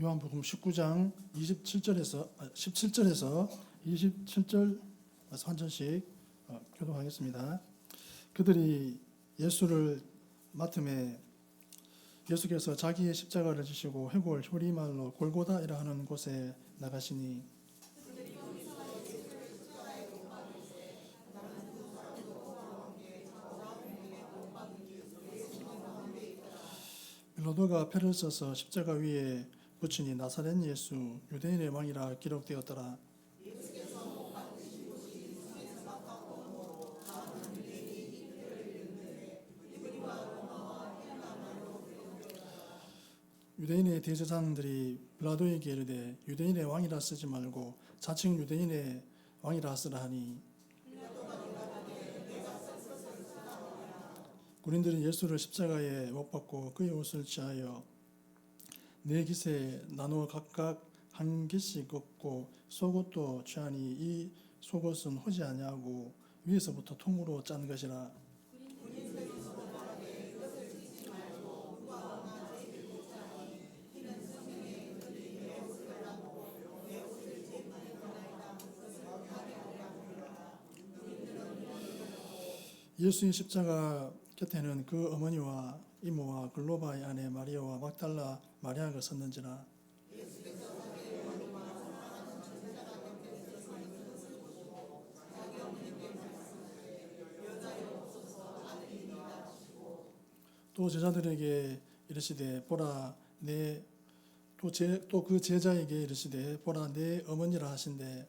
요한복음 19장 27절에서 17절에서 27절 한 절씩 어, 교독하겠습니다. 그들이 예수를 맡음에 예수께서 자기의 십자가를 지시고 해골 효리말로 골고다이라 하는 곳에 나가시니 빌라도가 패를 써서 십자가 위에 붙이니 나사렛 예수 유대인의 왕이라 기록되었더라. 유대인의 대제사장들이 빌라도에게 이르되 유대인의 왕이라 쓰지 말고 자칭 유대인의 왕이라 쓰라 하니 군인들이 예수를 십자가에 못 박고 그의 옷을 취하여 네 깃에 나누어 각각 한 깃씩 걷고 속옷도 취하니 이 속옷은 허지 아니하고 위에서부터 통으로 짠 것이라. 예수의 십자가 곁에는 그 어머니와 이모와 글로바의 아내 마리아와 막달라 마리아가 섰는지라 또 제자들에게 이르시되 보라 내또그 제자에게 이르시되 보라 내 어머니라 하신대.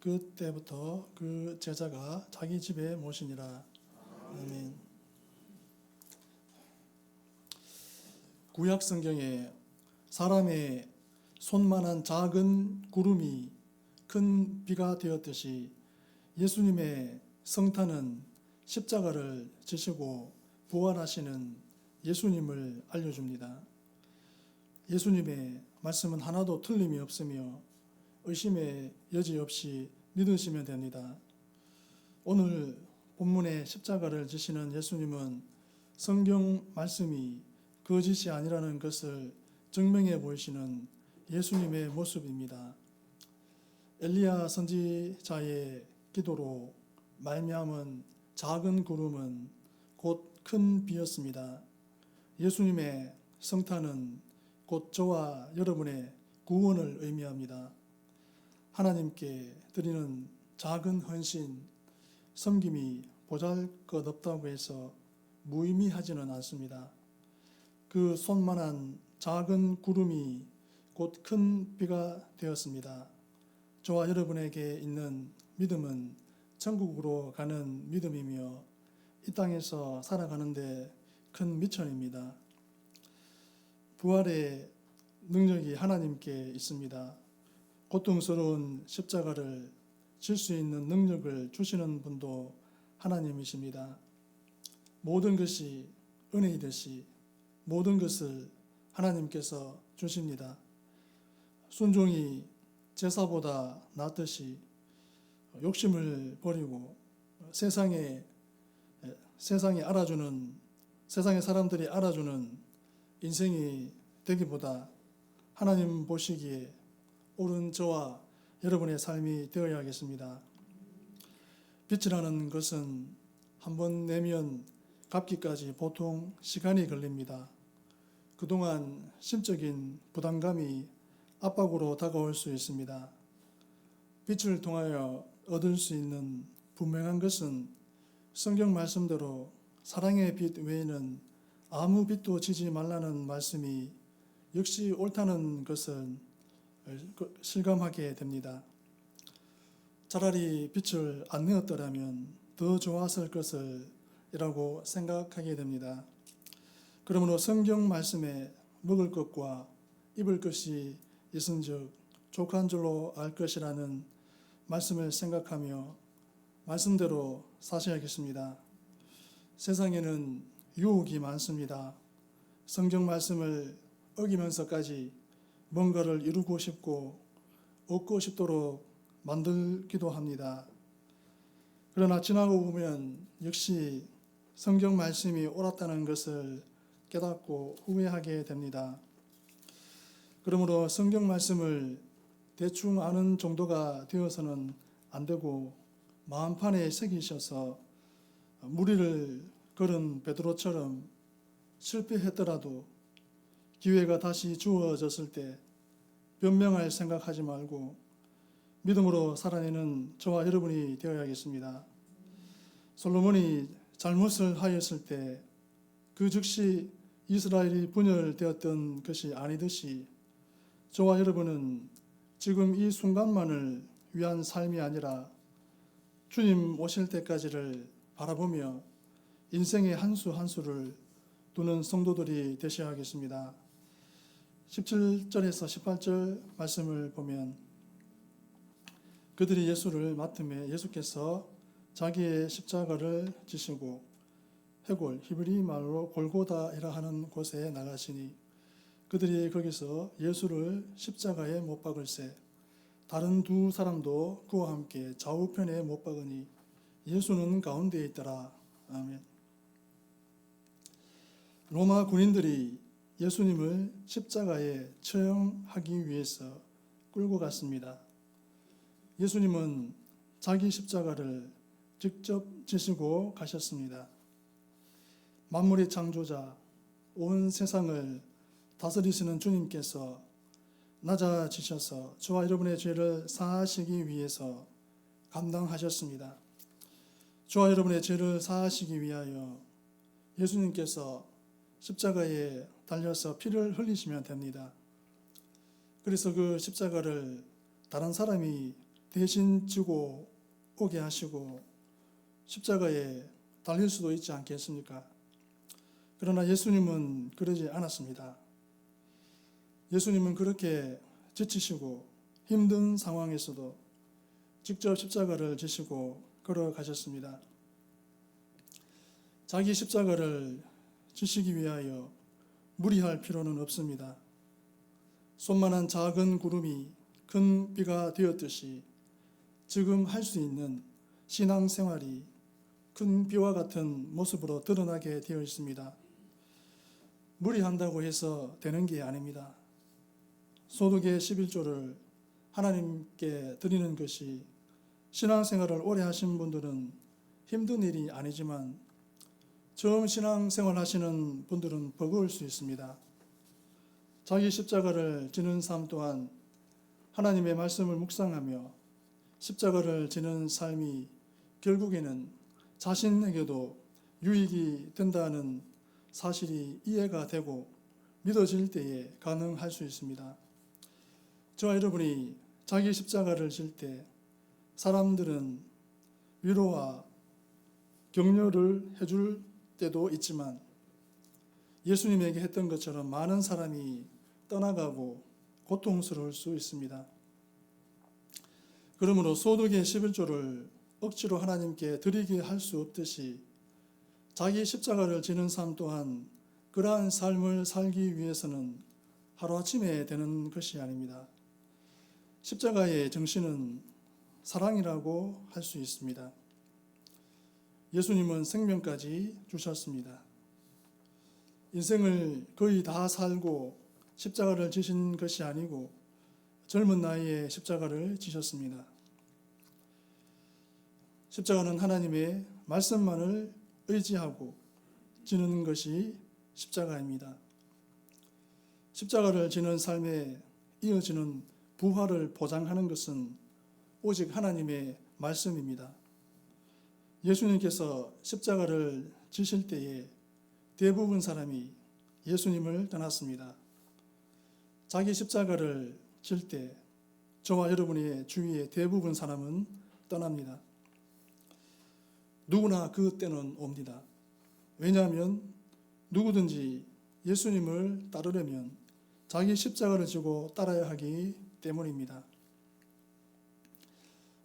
그때부터 그 제자가 자기 집에 모시니라. 아멘. 구약 성경에 사람의 손만한 작은 구름이 큰 비가 되었듯이 예수님의 성탄은 십자가를 지시고 부활하시는 예수님을 알려줍니다. 예수님의 말씀은 하나도 틀림이 없으며 의심의 여지 없이 믿으시면 됩니다. 오늘 본문의 십자가를 지시는 예수님은 성경 말씀이 거짓이 아니라는 것을 증명해 보이시는 예수님의 모습입니다. 엘리야 선지자의 기도로 말미암은 작은 구름은 곧 큰 비였습니다. 예수님의 성탄은 곧 저와 여러분의 구원을 의미합니다. 하나님께 드리는 작은 헌신, 섬김이 보잘 것 없다고 해서 무의미하지는 않습니다. 그 손만한 작은 구름이 곧 큰 비가 되었습니다. 저와 여러분에게 있는 믿음은 천국으로 가는 믿음이며 이 땅에서 살아가는데 큰 미천입니다. 부활의 능력이 하나님께 있습니다. 고통스러운 십자가를 질 수 있는 능력을 주시는 분도 하나님이십니다. 모든 것이 은혜이듯이 모든 것을 하나님께서 주십니다. 순종이 제사보다 낫듯이 욕심을 버리고 세상에 세상이 알아주는 세상의 사람들이 알아주는 인생이 되기보다 하나님 보시기에 옳은 저와 여러분의 삶이 되어야겠습니다. 빛이라는 것은 한 번 내면 갚기까지 보통 시간이 걸립니다. 그동안 심적인 부담감이 압박으로 다가올 수 있습니다. 빛을 통하여 얻을 수 있는 분명한 것은 성경 말씀대로 사랑의 빛 외에는 아무 빛도 지지 말라는 말씀이 역시 옳다는 것을 실감하게 됩니다. 차라리 빛을 안 내었더라면 더 좋았을 것을 이라고 생각하게 됩니다. 그러므로 성경 말씀에 먹을 것과 입을 것이 있은즉 족한 줄로 알 것이라는 말씀을 생각하며 말씀대로 사셔야겠습니다. 세상에는 유혹이 많습니다. 성경 말씀을 어기면서까지 뭔가를 이루고 싶고 얻고 싶도록 만들기도 합니다. 그러나 지나고 보면 역시 성경 말씀이 옳았다는 것을 깨닫고 후회하게 됩니다. 그러므로 성경 말씀을 대충 아는 정도가 되어서는 안 되고 마음판에 새기셔서 무리를 걸은 베드로처럼 실패했더라도 기회가 다시 주어졌을 때 변명할 생각하지 말고 믿음으로 살아내는 저와 여러분이 되어야겠습니다. 솔로몬이 잘못을 하였을 때 그 즉시 이스라엘이 분열되었던 것이 아니듯이 저와 여러분은 지금 이 순간만을 위한 삶이 아니라 주님 오실 때까지를 바라보며 인생의 한 수 한 수를 두는 성도들이 되셔야 하겠습니다. 17절에서 18절 말씀을 보면 그들이 예수를 맡음에 예수께서 자기의 십자가를 지시고 해골 히브리 말로 골고다이라 하는 곳에 나가시니 그들이 거기서 예수를 십자가에 못 박을세 다른 두 사람도 그와 함께 좌우편에 못 박으니 예수는 가운데에 있더라 아멘 로마 군인들이 예수님을 십자가에 처형하기 위해서 끌고 갔습니다. 예수님은 자기 십자가를 직접 지시고 가셨습니다. 만물의 창조자, 온 세상을 다스리시는 주님께서 낮아지셔서 저와 여러분의 죄를 사하시기 위해서 감당하셨습니다. 저와 여러분의 죄를 사하시기 위하여 예수님께서 십자가에 달려서 피를 흘리시면 됩니다. 그래서 그 십자가를 다른 사람이 대신 지고 오게 하시고 십자가에 달릴 수도 있지 않겠습니까? 그러나 예수님은 그러지 않았습니다. 예수님은 그렇게 지치시고 힘든 상황에서도 직접 십자가를 지시고 걸어가셨습니다. 자기 십자가를 지시기 위하여 무리할 필요는 없습니다. 손만한 작은 구름이 큰 비가 되었듯이 지금 할 수 있는 신앙 생활이 큰 비와 같은 모습으로 드러나게 되어 있습니다. 무리한다고 해서 되는 게 아닙니다. 소득의 11조를 하나님께 드리는 것이 신앙생활을 오래 하신 분들은 힘든 일이 아니지만 처음 신앙생활 하시는 분들은 버거울 수 있습니다. 자기 십자가를 지는 삶 또한 하나님의 말씀을 묵상하며 십자가를 지는 삶이 결국에는 자신에게도 유익이 된다는 사실이 이해가 되고 믿어질 때에 가능할 수 있습니다. 저와 여러분이 자기 십자가를 질 때 사람들은 위로와 격려를 해줄 때도 있지만 예수님에게 했던 것처럼 많은 사람이 떠나가고 고통스러울 수 있습니다. 그러므로 소득의 11조를 억지로 하나님께 드리게 할 수 없듯이 자기 십자가를 지는 삶 또한 그러한 삶을 살기 위해서는 하루아침에 되는 것이 아닙니다. 십자가의 정신은 사랑이라고 할 수 있습니다. 예수님은 생명까지 주셨습니다. 인생을 거의 다 살고 십자가를 지신 것이 아니고 젊은 나이에 십자가를 지셨습니다. 십자가는 하나님의 말씀만을 의지하고 지는 것이 십자가입니다. 십자가를 지는 삶에 이어지는 부활을 보장하는 것은 오직 하나님의 말씀입니다. 예수님께서 십자가를 지실 때에 대부분 사람이 예수님을 떠났습니다. 자기 십자가를 질 때 저와 여러분의 주위의 대부분 사람은 떠납니다. 누구나 그 때는 옵니다. 왜냐하면 누구든지 예수님을 따르려면 자기 십자가를 지고 따라야 하기 때문입니다.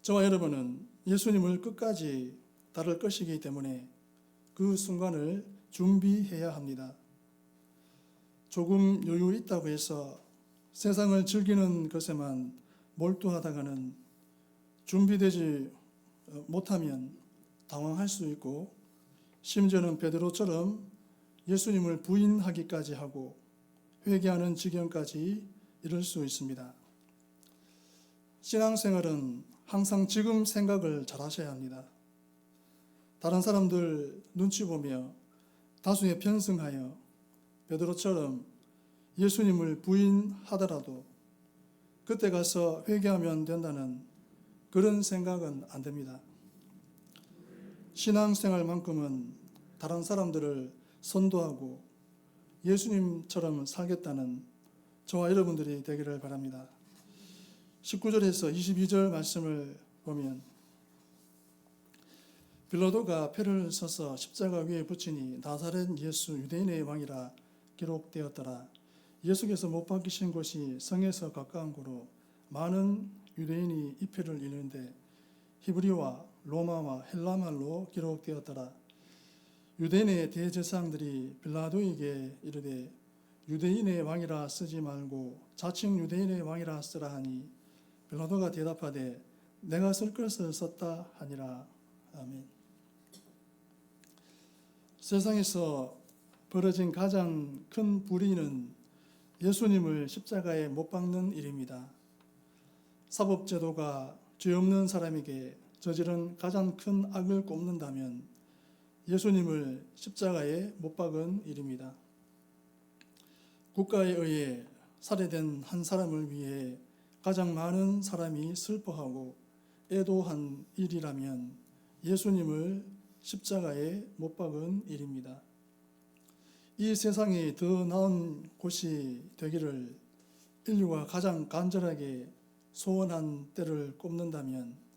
저와 여러분은 예수님을 끝까지 따를 것이기 때문에 그 순간을 준비해야 합니다. 조금 여유 있다고 해서 세상을 즐기는 것에만 몰두하다가는 준비되지 못하면 당황할 수 있고 심지어는 베드로처럼 예수님을 부인하기까지 하고 회개하는 지경까지 이룰 수 있습니다. 신앙생활은 항상 지금 생각을 잘 하셔야 합니다. 다른 사람들 눈치 보며 다수의 편승하여 베드로처럼 예수님을 부인하더라도 그때 가서 회개하면 된다는 그런 생각은 안 됩니다. 신앙생활만큼은 다른 사람들을 선도하고 예수님처럼 살겠다는 저와 여러분들이 되기를 바랍니다. 19절에서 22절 말씀을 보면 빌라도가 표를 서서 십자가 위에 붙이니 나사렛 예수 유대인의 왕이라 기록되었더라. 예수께서 못 박히신 곳이 성에서 가까운 곳으로 많은 유대인이 이 표를 읽는데 히브리와 로마와 헬라말로 기록되었더라. 유대인의 대제사장들이 빌라도에게 이르되 유대인의 왕이라 쓰지 말고 자칭 유대인의 왕이라 쓰라 하니 빌라도가 대답하되 내가 쓸 것을 썼다 하니라. 아멘. 세상에서 벌어진 가장 큰 불의는 예수님을 십자가에 못 박는 일입니다. 사법제도가 죄 없는 사람에게 저지른 가장 큰 악을 꼽는다면 예수님을 십자가에 못 박은 일입니다. 국가에 의해 살해된 한 사람을 위해 가장 많은 사람이 슬퍼하고 애도한 일이라면 예수님을 십자가에 못 박은 일입니다. 이 세상이 더 나은 곳이 되기를 인류가 가장 간절하게 소원한 때를 꼽는다면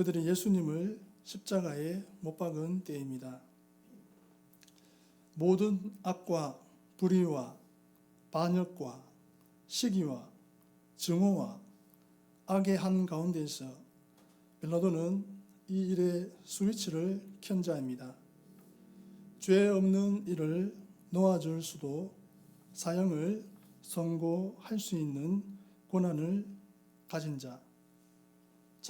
그들이 예수님을 십자가에 못 박은 때입니다. 모든 악과 불의와 반역과 시기와 증오와 악의 한 가운데서 빌라도는 이 일의 스위치를 켠 자입니다. 죄 없는 일을 놓아줄 수도 사형을 선고할 수 있는 권한을 가진 자.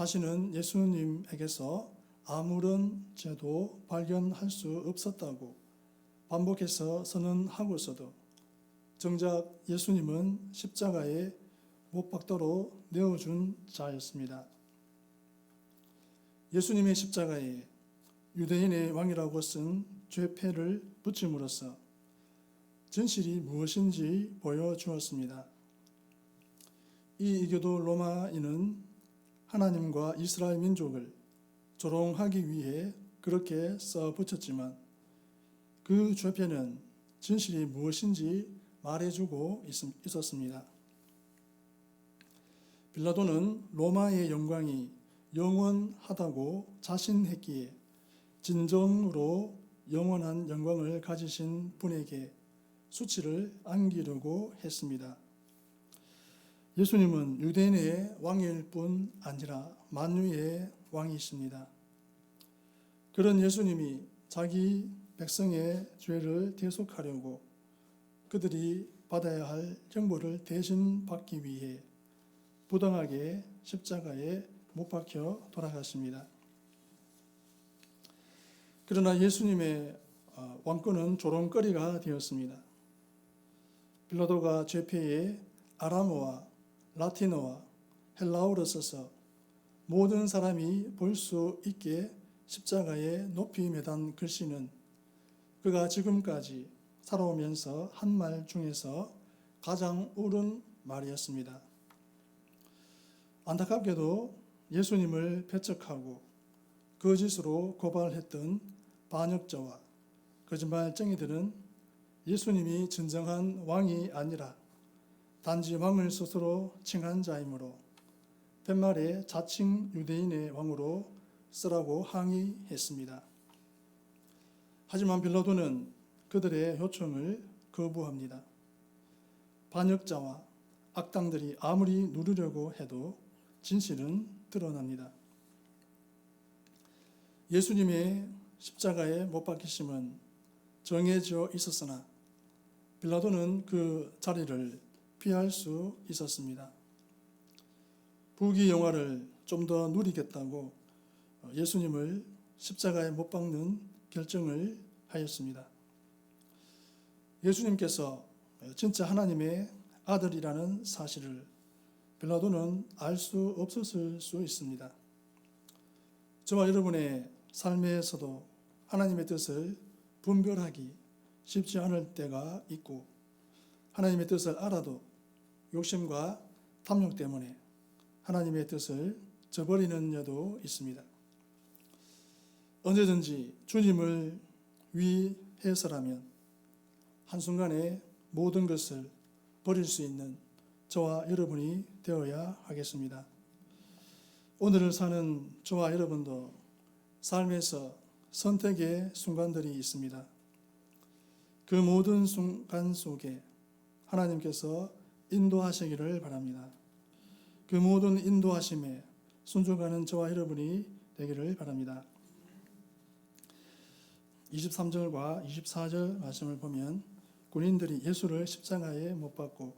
자신은 예수님에게서 아무런 죄도 발견할 수 없었다고 반복해서 선언하고서도 정작 예수님은 십자가에 못 박도록 내어준 자였습니다. 예수님의 십자가에 유대인의 왕이라고 쓴 죄패를 붙임으로써 진실이 무엇인지 보여주었습니다. 이 이교도 로마인은 하나님과 이스라엘 민족을 조롱하기 위해 그렇게 써 붙였지만 그 죄패는 진실이 무엇인지 말해주고 있었습니다. 빌라도는 로마의 영광이 영원하다고 자신했기에 진정으로 영원한 영광을 가지신 분에게 수치를 안기려고 했습니다. 예수님은 유대인의 왕일 뿐 아니라 만유의 왕이십니다. 그런 예수님이 자기 백성의 죄를 대속하려고 그들이 받아야 할 형벌을 대신 받기 위해 부당하게 십자가에 못 박혀 돌아갔습니다. 그러나 예수님의 어, 왕권은 조롱거리가 되었습니다. 빌라도가 죄패에 아람어와 라틴어와 헬라어를 써서 모든 사람이 볼 수 있게 십자가에 높이 매단 글씨는 그가 지금까지 살아오면서 한 말 중에서 가장 옳은 말이었습니다. 안타깝게도 예수님을 배척하고 거짓으로 고발했던 반역자와 거짓말쟁이들은 예수님이 진정한 왕이 아니라 단지 왕을 스스로 칭한 자이므로 팻말에 자칭 유대인의 왕으로 쓰라고 항의했습니다. 하지만 빌라도는 그들의 요청을 거부합니다. 반역자와 악당들이 아무리 누르려고 해도 진실은 드러납니다. 예수님의 십자가에 못 박히심은 정해져 있었으나 빌라도는 그 자리를 피할 수 있었습니다. 부귀 영화를 좀 더 누리겠다고 예수님을 십자가에 못 박는 결정을 하였습니다. 예수님께서 진짜 하나님의 아들이라는 사실을 빌라도는 알 수 없었을 수 있습니다. 저와 여러분의 삶에서도 하나님의 뜻을 분별하기 쉽지 않을 때가 있고 하나님의 뜻을 알아도 욕심과 탐욕 때문에 하나님의 뜻을 저버리는 여도 있습니다. 언제든지 주님을 위해서라면 한순간에 모든 것을 버릴 수 있는 저와 여러분이 되어야 하겠습니다. 오늘을 사는 저와 여러분도 삶에서 선택의 순간들이 있습니다. 그 모든 순간 속에 하나님께서 인도하시기를 바랍니다. 그 모든 인도하심에 순종하는 저와 여러분이 되기를 바랍니다. 23절과 24절 말씀을 보면 군인들이 예수를 십자가에 못 박고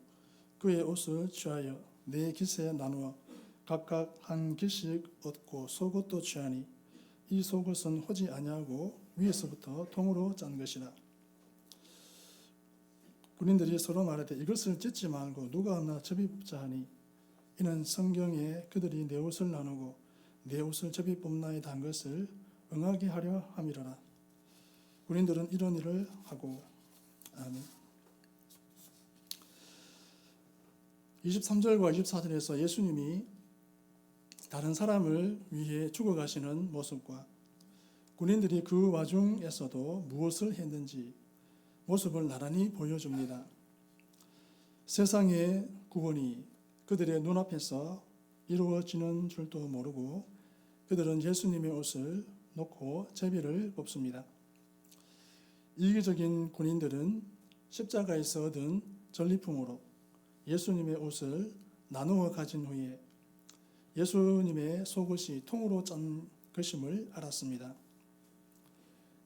그의 옷을 취하여 네 깃에 나누어 각각 한 깃씩 얻고 속옷도 취하니 이 속옷은 호지 아니하고 위에서부터 통으로 짠 것이라. 군인들이 서로 말하되 이것을 찢지 말고 누가 없나 접이 뽑자 하니 이는 성경에 그들이 내 옷을 나누고 내 옷을 접이 뽑나이다 한 것을 응하게 하려 함이로라. 군인들은 이런 일을 하고 아멘. 23절과 24절에서 예수님이 다른 사람을 위해 죽어가시는 모습과 군인들이 그 와중에서도 무엇을 했는지 모습을 나란히 보여줍니다. 세상의 구원이 그들의 눈앞에서 이루어지는 줄도 모르고 그들은 예수님의 옷을 놓고 제비를 뽑습니다. 이기적인 군인들은 십자가에서 얻은 전리품으로 예수님의 옷을 나누어 가진 후에 예수님의 속옷이 통으로 짠 것임을 알았습니다.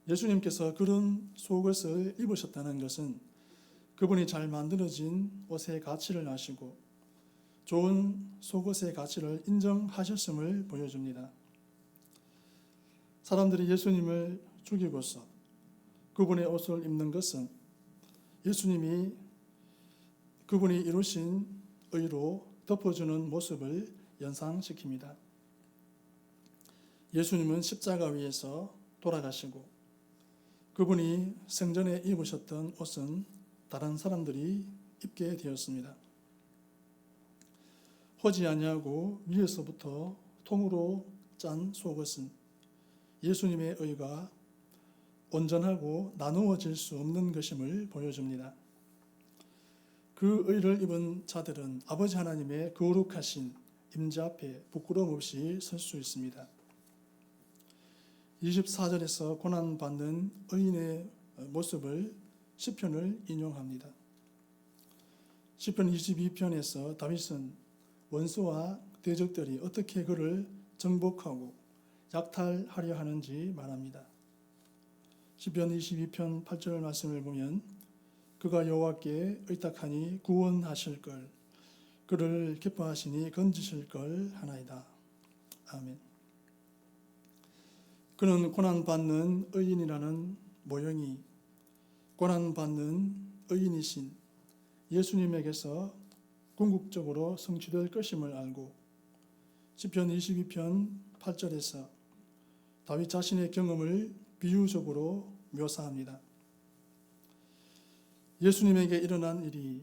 예수님께서 그런 속옷을 입으셨다는 것은 그분이 잘 만들어진 옷의 가치를 아시고 좋은 속옷의 가치를 인정하셨음을 보여줍니다. 사람들이 예수님을 죽이고서 그분의 옷을 입는 것은 예수님이 그분이 이루신 의로 덮어주는 모습을 연상시킵니다. 예수님은 십자가 위에서 돌아가시고 그분이 생전에 입으셨던 옷은 다른 사람들이 입게 되었습니다. 호지 아니하고 위에서부터 통으로 짠 속옷은 예수님의 의가 온전하고 나누어질 수 없는 것임을 보여줍니다. 그 의를 입은 자들은 아버지 하나님의 거룩하신 임자 앞에 부끄러움 없이 설 수 있습니다. 24절에서 고난 받는 의인의 모습을 시편을 인용합니다. 시편 22편에서 다윗은 원수와 대적들이 어떻게 그를 정복하고 약탈하려 하는지 말합니다. 시편 22편 8절 말씀을 보면 그가 여호와께 의탁하니 구원하실 걸 그를 기뻐하시니 건지실 걸 하나이다. 아멘. 그는 고난 받는 의인이라는 모형이 고난 받는 의인이신 예수님에게서 궁극적으로 성취될 것임을 알고 시편 22편 8절에서 다윗 자신의 경험을 비유적으로 묘사합니다. 예수님에게 일어난 일이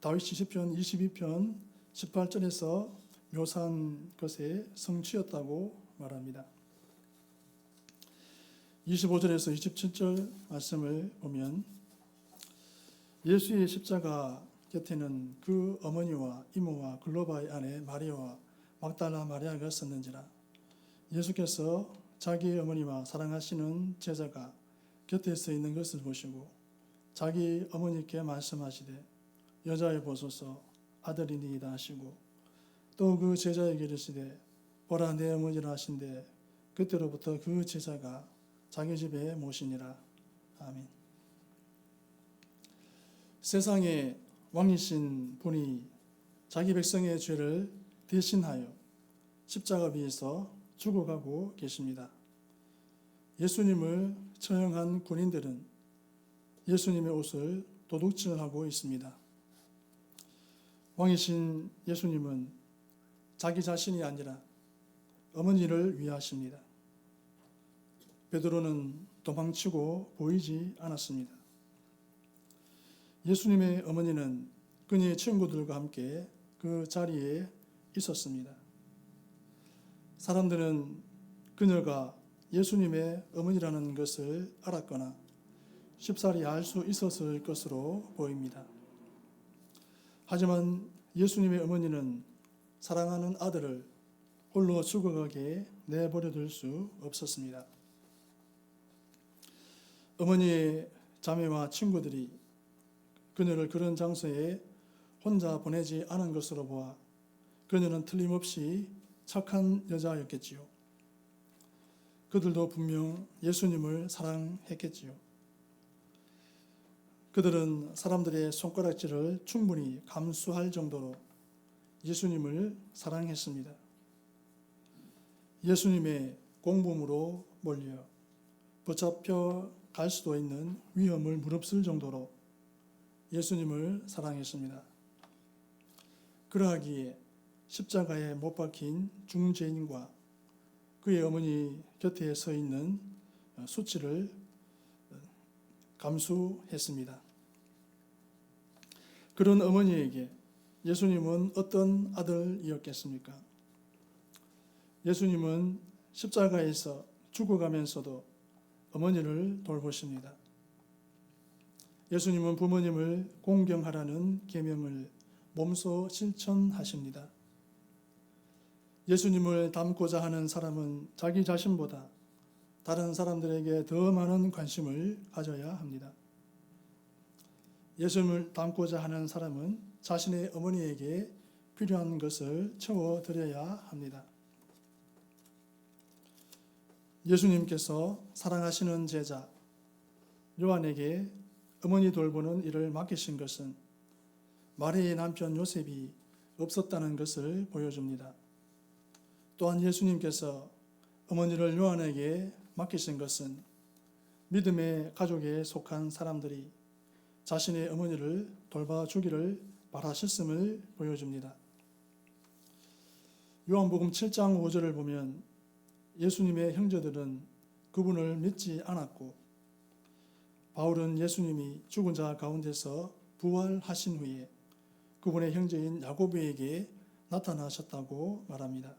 다윗 시편 22편 18절에서 묘사한 것의 성취였다고 말합니다. 25절에서 27절 말씀을 보면 예수의 십자가 곁에는 그 어머니와 이모와 글로바의 아내 마리아와 막달라 마리아가 섰는지라. 예수께서 자기 어머니와 사랑하시는 제자가 곁에 서 있는 것을 보시고 자기 어머니께 말씀하시되 여자의 보소서 아들이니이다 하시고 또 그 제자에게 이르시되 보라 내 어머니라 하신데 그때로부터 그 제자가 자기 집에 모시니라 아멘. 세상에 왕이신 분이 자기 백성의 죄를 대신하여 십자가 위에서 죽어가고 계십니다. 예수님을 처형한 군인들은 예수님의 옷을 도둑질하고 있습니다. 왕이신 예수님은 자기 자신이 아니라 어머니를 위하십니다. 베드로는 도망치고 보이지 않았습니다. 예수님의 어머니는 그녀의 친구들과 함께 그 자리에 있었습니다. 사람들은 그녀가 예수님의 어머니라는 것을 알았거나 쉽사리 알 수 있었을 것으로 보입니다. 하지만 예수님의 어머니는 사랑하는 아들을 홀로 죽어가게 내버려 둘 수 없었습니다. 어머니의 자매와 친구들이 그녀를 그런 장소에 혼자 보내지 않은 것으로 보아 그녀는 틀림없이 착한 여자였겠지요. 그들도 분명 예수님을 사랑했겠지요. 그들은 사람들의 손가락질을 충분히 감수할 정도로 예수님을 사랑했습니다. 예수님의 공범으로 몰려 붙잡혀 갈 수도 있는 위험을 무릅쓸 정도로 예수님을 사랑했습니다. 그러하기에 십자가에 못 박힌 중죄인과 그의 어머니 곁에 서 있는 수치를 감수했습니다. 그런 어머니에게 예수님은 어떤 아들이었겠습니까? 예수님은 십자가에서 죽어가면서도 어머니를 돌보십니다. 예수님은 부모님을 공경하라는 계명을 몸소 실천하십니다. 예수님을 닮고자 하는 사람은 자기 자신보다 다른 사람들에게 더 많은 관심을 가져야 합니다. 예수님을 닮고자 하는 사람은 자신의 어머니에게 필요한 것을 채워드려야 합니다. 예수님께서 사랑하시는 제자 요한에게 어머니 돌보는 일을 맡기신 것은 마리의 남편 요셉이 없었다는 것을 보여줍니다. 또한 예수님께서 어머니를 요한에게 맡기신 것은 믿음의 가족에 속한 사람들이 자신의 어머니를 돌봐주기를 바라셨음을 보여줍니다. 요한복음 7장 5절을 보면 예수님의 형제들은 그분을 믿지 않았고 바울은 예수님이 죽은 자 가운데서 부활하신 후에 그분의 형제인 야고보에게 나타나셨다고 말합니다.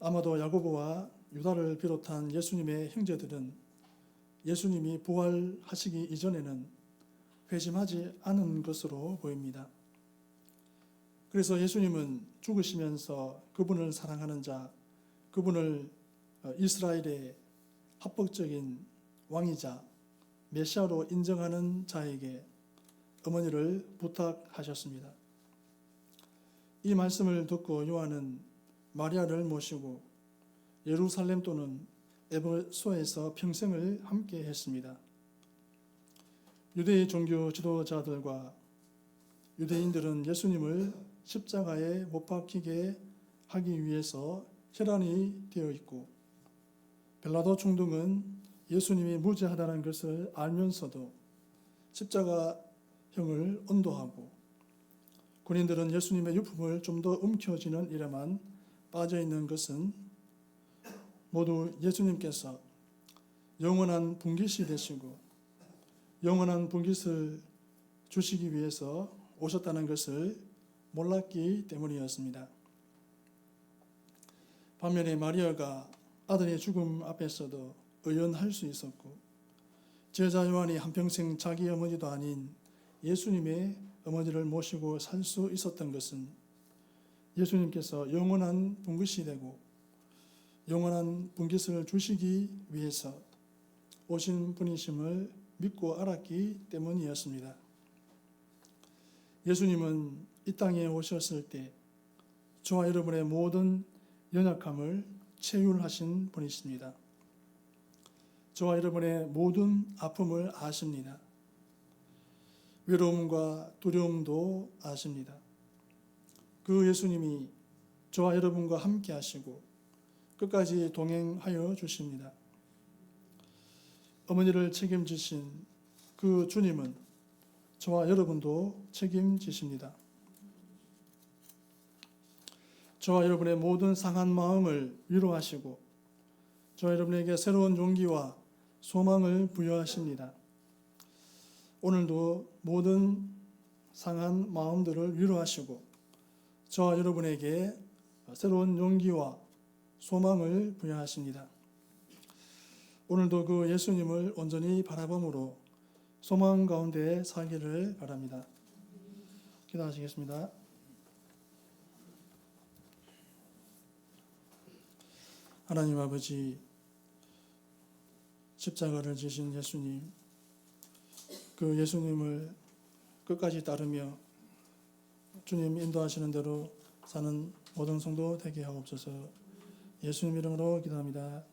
아마도 야고보와 유다를 비롯한 예수님의 형제들은 예수님이 부활하시기 이전에는 회심하지 않은 것으로 보입니다. 그래서 예수님은 죽으시면서 그분을 사랑하는 자, 그분을 이스라엘의 합법적인 왕이자 메시아로 인정하는 자에게 어머니를 부탁하셨습니다. 이 말씀을 듣고 요한은 마리아를 모시고 예루살렘 또는 에베소에서 평생을 함께 했습니다. 유대의 종교 지도자들과 유대인들은 예수님을 십자가에 못 박히게 하기 위해서 혈안이 되어 있고 벨라도 총독은 예수님이 무죄하다는 것을 알면서도 십자가형을 언도하고 군인들은 예수님의 유품을 좀 더 움켜쥐는 일에만 빠져 있는 것은 모두 예수님께서 영원한 분깃이 되시고 영원한 분깃을 주시기 위해서 오셨다는 것을 몰랐기 때문이었습니다. 반면에 마리아가 아들의 죽음 앞에서도 의연할 수 있었고 제자 요한이 한평생 자기 어머니도 아닌 예수님의 어머니를 모시고 살 수 있었던 것은 예수님께서 영원한 분깃이 되고 영원한 분깃을 주시기 위해서 오신 분이심을 믿고 알았기 때문이었습니다. 예수님은 이 땅에 오셨을 때 저와 여러분의 모든 연약함을 체휼하신 분이십니다. 저와 여러분의 모든 아픔을 아십니다. 외로움과 두려움도 아십니다. 그 예수님이 저와 여러분과 함께 하시고 끝까지 동행하여 주십니다. 어머니를 책임지신 그 주님은 저와 여러분도 책임지십니다. 저와 여러분의 모든 상한 마음을 위로하시고 저와 여러분에게 새로운 용기와 소망을 부여하십니다. 오늘도 모든 상한 마음들을 위로하시고 저와 여러분에게 새로운 용기와 소망을 부여하십니다. 오늘도 그 예수님을 온전히 바라봄으로 소망 가운데 살기를 바랍니다. 기도하시겠습니다. 하나님 아버지 십자가를 지신 예수님 그 예수님을 끝까지 따르며 주님 인도하시는 대로 사는 모든 성도 되게 하옵소서 예수님 이름으로 기도합니다.